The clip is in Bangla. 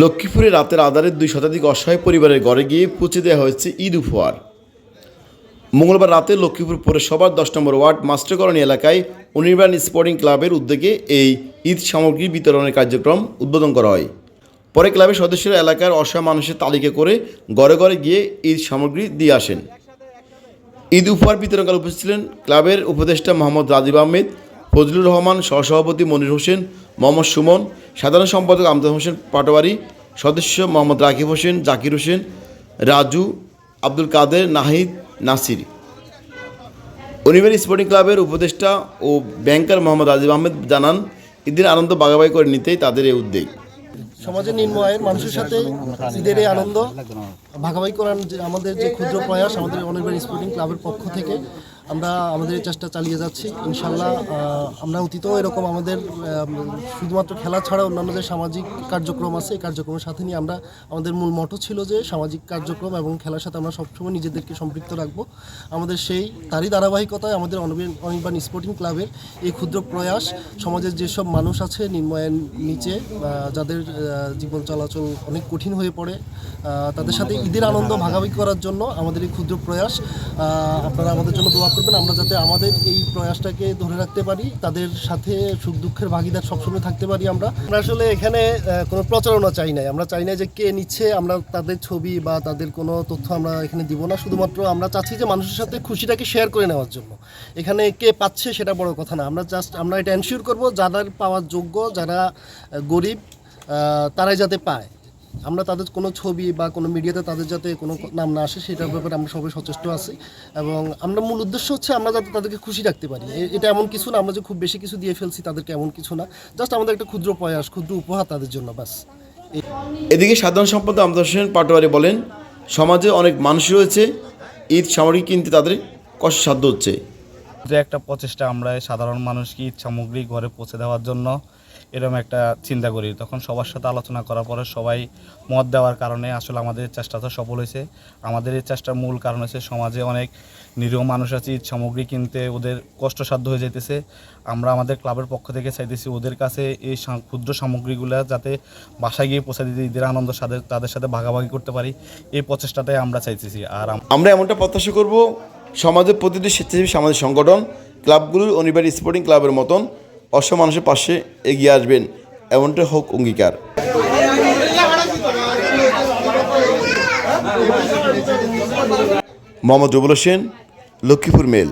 লক্ষ্মীপুরে রাতের আধারে দুই শতাধিক অসহায় পরিবারের ঘরে গিয়ে পৌঁছে দেওয়া হয়েছে ঈদ উপহার। মঙ্গলবার রাতে লক্ষ্মীপুর পৌরসভার দশ নম্বর ওয়ার্ড মাস্টার কলোনি এলাকায় অনির্বাণ স্পোর্টিং ক্লাবের উদ্যোগে এই ঈদ সামগ্রী বিতরণের কার্যক্রম উদ্বোধন করা হয়। পরে ক্লাবের সদস্যরা এলাকার অসহায় মানুষের তালিকা করে ঘরে ঘরে গিয়ে ঈদ সামগ্রী দিয়ে আসেন। ঈদ উপহার বিতরণকালে উপস্থিত ছিলেন ক্লাবের উপদেষ্টা মোহাম্মদ রাজীব আহমেদ ফজলুর রহমান, সহসভাপতি মনির হোসেন, মোহাম্মদ সুমন, সাধারণ সম্পাদক আমজাদ হোসেন পাটোয়ারি, সদস্য মোহাম্মদ রাকিব হোসেন, জাকির হোসেন, রাজু, আব্দুল কাদের, নাহিদ, নাসির। অনিমের স্পোর্টিং ক্লাবের উপদেষ্টা ও ব্যাংকার মোহাম্মদ আজিব আহমেদ জানান, ঈদের আনন্দ বাগাবাগি করে নিতেই তাদের এই উদ্যোগ। সমাজের নিম্ন আয়ের মানুষের সাথে ঈদের এই আনন্দ ভাগাভাগি করার আমাদের যে ক্ষুদ্র প্রয়াস আমাদের অনির্বাণ স্পোর্টিং ক্লাবের পক্ষ থেকে আমরা আমাদের এই চেষ্টা চালিয়ে যাচ্ছি, ইনশাল্লাহ আমরা অতীতেও এরকম আমাদের শুধুমাত্র খেলা ছাড়া অন্যান্য যে সামাজিক কার্যক্রম আছে, এই কার্যক্রমের সাথে নিয়ে আমরা আমাদের মূল মটো ছিল যে সামাজিক কার্যক্রম এবং খেলার সাথে আমরা সবসময় নিজেদেরকে সম্পৃক্ত রাখব। আমাদের সেই, তারই ধারাবাহিকতায় আমাদের অনির্বাণ- স্পোর্টিং ক্লাবের এই ক্ষুদ্র প্রয়াস, সমাজের যেসব মানুষ আছে নিম্নয়ের নিচে যাদের জীবন চলাচল অনেক কঠিন হয়ে পড়ে তাদের সাথে ঈদের আনন্দ ভাগাভাগি করার জন্য আমাদের এই ক্ষুদ্র প্রয়াস আপনারা আমাদের জন্য দোয়া করবেন। আমরা যাতে আমাদের এই প্রয়াসটাকে ধরে রাখতে পারি, তাদের সাথে সুখ দুঃখের ভাগিদার সবসময় থাকতে পারি আমরা। আমরা আসলে এখানে কোনো প্রচারণা চাই নাই। আমরা চাই না যে কে নিচ্ছে, আমরা তাদের ছবি বা তাদের কোনো তথ্য আমরা এখানে দিব না। শুধুমাত্র আমরা চাচ্ছি যে মানুষের সাথে খুশিটাকে শেয়ার করে নেওয়ার জন্য। এখানে কে পাচ্ছে সেটা বড় কথা না। আমরা জাস্ট আমরা এটা এনশিওর করব, যারা পাওয়ার যোগ্য, যারা গরিব তারাই যাতে পায়। আমরা তাদের কোনো ছবি বা কোনো মিডিয়াতে তাদের যাতে কোনো নাম না আসে সেটার ব্যাপারে আমরা সবাই সচেষ্ট আছি। এবং আমরা মূল উদ্দেশ্য হচ্ছে আমরা যাতে তাদেরকে খুশি রাখতে পারি। এটা এমন কিছু না আমরা যে খুব বেশি কিছু দিয়ে ফেলছি তাদেরকে এমন কিছু না। জাস্ট আমাদের একটা ক্ষুদ্র প্রয়াস ক্ষুদ্র উপহার তাদের জন্য বাস এদিকে সাধারণ সম্পাদক আমজাদ হোসেন পাটোয়ারি বলেন সমাজে অনেক মানুষ রয়েছে ঈদ সামগ্রী কিনতে তাদের কষ্টসাধ্য হচ্ছে। যে একটা প্রচেষ্টা আমরা সাধারণ মানুষকে ঈদ সামগ্রী ঘরে পৌঁছে দেওয়ার জন্য এরকম একটা চিন্তা করি। তখন সবার সাথে আলোচনা করার পরে সবাই মত দেওয়ার কারণে আসলে আমাদের চেষ্টাটা সফল হয়েছে। আমাদের এই চেষ্টার মূল কারণ হচ্ছে সমাজে অনেক নিরীহ মানুষ আছে, ঈদ সামগ্রী কিনতে ওদের কষ্টসাধ্য হয়ে যাইতেছে। আমরা আমাদের ক্লাবের পক্ষ থেকে চাইতেছি ওদের কাছে এই ক্ষুদ্র সামগ্রীগুলো যাতে বাসায় গিয়ে পৌঁছে দিতে, ঈদের আনন্দ সাথে তাদের সাথে ভাগাভাগি করতে পারি। এই প্রচেষ্টাটাই আমরা চাইতেছি। আর আমরা এমনটা প্রত্যাশা করব, সমাজের প্রতিটি স্বেচ্ছাসেবী সামাজিক সংগঠন, ক্লাবগুলোর অনিবার্য স্পোর্টিং ক্লাবের মতন অসম মানুষের পাশে এগিয়ে আসবেন এমনটা হোক অঙ্গীকার। মোহাম্মদ রুবুল হোসেন লক্ষ্মীপুর মেল।